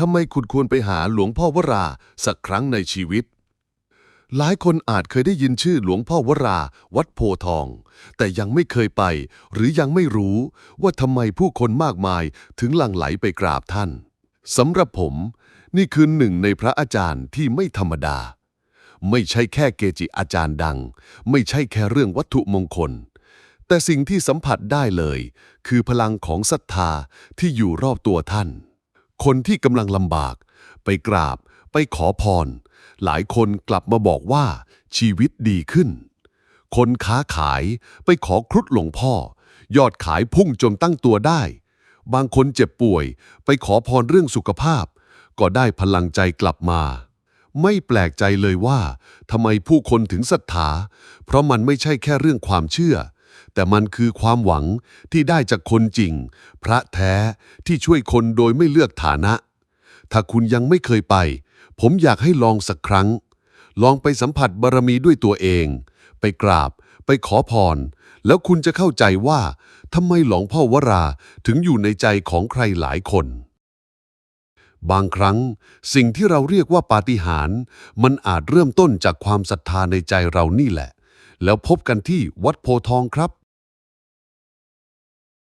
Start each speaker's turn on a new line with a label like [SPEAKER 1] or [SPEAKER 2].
[SPEAKER 1] ทำไมคุณควรไปหาหลวงพ่อวรา สักครั้งในชีวิต หลายคนอาจเคยได้ยินชื่อหลวงพ่อวรา วัดโพทอง แต่ยังไม่เคยไป หรือยังไม่รู้ว่าทำไมผู้คนมากมายถึงหลั่งไหลไปกราบท่านสำหรับผม นี่คือหนึ่งในพระอาจารย์ที่ไม่ธรรมดา ไม่ใช่แค่เกจิอาจารย์ดัง ไม่ใช่แค่เรื่องวัตถุมงคล แต่สิ่งที่สัมผัสได้เลย คือพลังของศรัทธาที่อยู่รอบตัวท่าน คนที่กำลังลำบาก ไปกราบ ไปขอพร หลายคนกลับมาบอกว่า ชีวิตดีขึ้น คนค้าขายไปขอครุฑหลวงพ่อ ยอดขายพุ่งจนตั้งตัวได้ บางคนเจ็บป่วย ไปขอพรเรื่องสุขภาพ ก็ได้พลังใจกลับมา ไม่แปลกใจเลยว่าทำไมผู้คนถึงศรัทธา เพราะมันไม่ใช่แค่เรื่องความเชื่อ แต่มันคือความหวังที่ได้จากคนจริง พระแท้ที่ช่วยคนโดยไม่เลือกฐานะ ถ้าคุณยังไม่เคยไป ผมอยากให้ลองสักครั้ง ลองไปสัมผัสบารมีด้วยตัวเอง ไปกราบ ไปขอพร แล้วคุณจะเข้าใจว่าทำไมหลวงพ่อวราถึงอยู่ในใจของใครหลายคน บางครั้ง สิ่งที่เราเรียกว่าปาฏิหาริย์มันอาจเริ่มต้นจากความศรัทธาในใจเรานี่แหละ แล้วพบกันที่วัดโพทองครับ